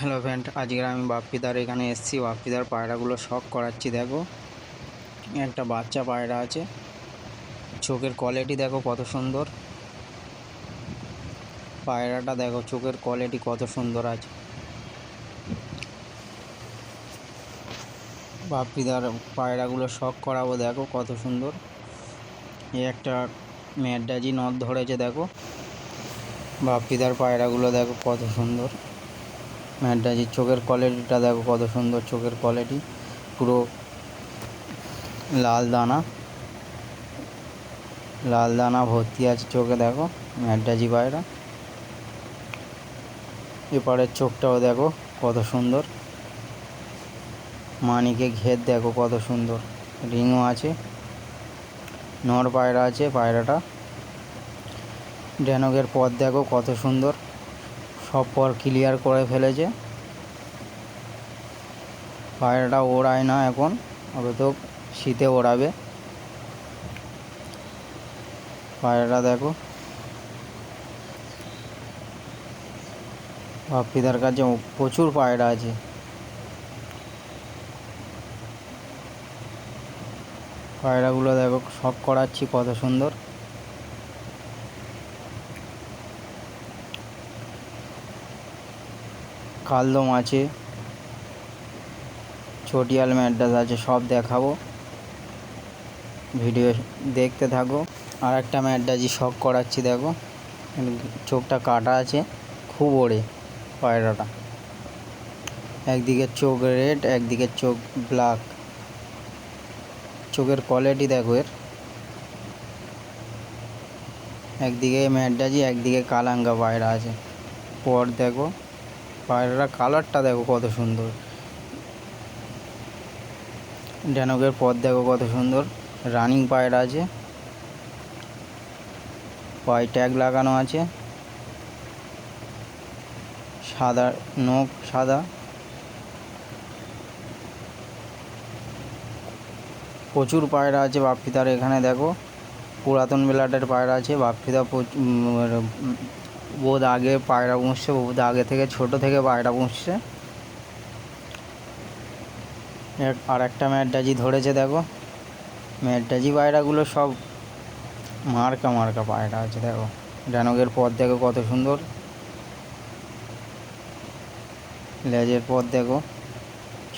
Hello friend আজকে আমি বাপ্পিদার এখানে এসেছি। বাপ্পিদার পায়রাগুলো শখ করাচ্ছি, দেখো। একটা বাচ্চা পায়রা আছে। চোখের কোয়ালিটি দেখো কত সুন্দর। পায়রাটা দেখো, চোখের কোয়ালিটি কত সুন্দর আছে। বাপ্পিদার পায়রাগুলো শখ করাবো, দেখো কত সুন্দর। এই একটা ম্যাডাজি নদ ধরেছে, দেখো। বাপ্পিদার পায়রাগুলো দেখো কত সুন্দর। ম্যাডাজির চোখের কোয়ালিটিটা দেখো কত সুন্দর চোখের কোয়ালিটি পুরো লাল দানা লাল দানা ভর্তি আছে চোখে দেখো, ম্যাডাজি পায়রা এপারের চোখটাও দেখো কত সুন্দর, মানিকে ঘের দেখো কত সুন্দর, রিংও আছে, নর পায়রা আছে পায়রাটা ড্যানকের পথ দেখো কত সুন্দর। সব পর ক্লিয়ার করে ফেলেছে। পায়রাটা ওড়ায় না এখন তো শীতে ওড়াবে। পায়রাটা দেখো। বাপ্পিদার কাছে প্রচুর পায়রা আছে। পায়রাগুলো দেখো, শখ করাচ্ছি কত সুন্দর। কালদম আছে, চটিয়াল ম্যাড্রাস আছে, সব দেখাবো। ভিডিও দেখতে থাকো। আর একটা ম্যাড্রাজি শখ করাচ্ছি, দেখো। চোখটা কাটা আছে, খুব ওড়ে পায়রাটা। একদিকে চোখ রেড, একদিকে চোখ ব্ল্যাক। চোখের কোয়ালিটি দেখো এর। একদিকে ম্যাডাজি একদিকে কালাঙ্গা পায়রা আছে। পর দেখো। পায়রাটা কালারটা দেখো কত সুন্দর। ড্যানকের পথ দেখো কত সুন্দর। রানিং পায়রা আছে। পায়ে ট্যাগ লাগানো আছে। সাদা নখ সাদা। প্রচুর পায়রা আছে বাপ্পিদার এখানে দেখো। পুরাতন বেলাটের পায়রা আছে। বাপ্পিদা বোধ আগে পায়রা পুষছে বোধ আগে থেকে, ছোট থেকে পায়রা পুষছে আর একটা ম্যাডাজি ধরেছে, দেখো। ম্যাডাজি পায়রাগুলো সব মার্কা মার্কা পায়রা আছে, দেখো। ডানকের পথ দেখো কত সুন্দর। লেজের পথ দেখো।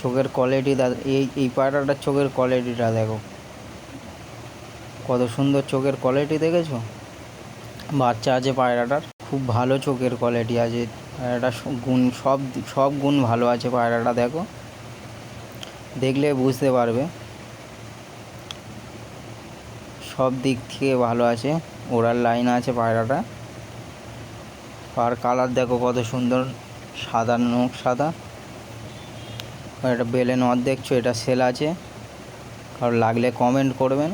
চোখের কোয়ালিটি এই এই পায়রাটার চোখের কোয়ালিটিটা দেখো। কত সুন্দর চোখের কোয়ালিটি দেখেছ? বাচ্চা আছে পায়রাটার। খুব ভালো চোখের কোয়ালিটি আছে। পায়রাটা গুণ সব সব গুণ ভালো আছে পায়রাটা, দেখো। দেখলে বুঝতে পারবে। সব দিক থেকে ভালো আছে, ওড়ার লাইন আছে পায়রাটা। আর কালার দেখো কত সুন্দর, সাদা নখ সাদা। এটা বেলে নদ দেখছ এটা সেল আছে। কারণ লাগলে কমেন্ট করবেন।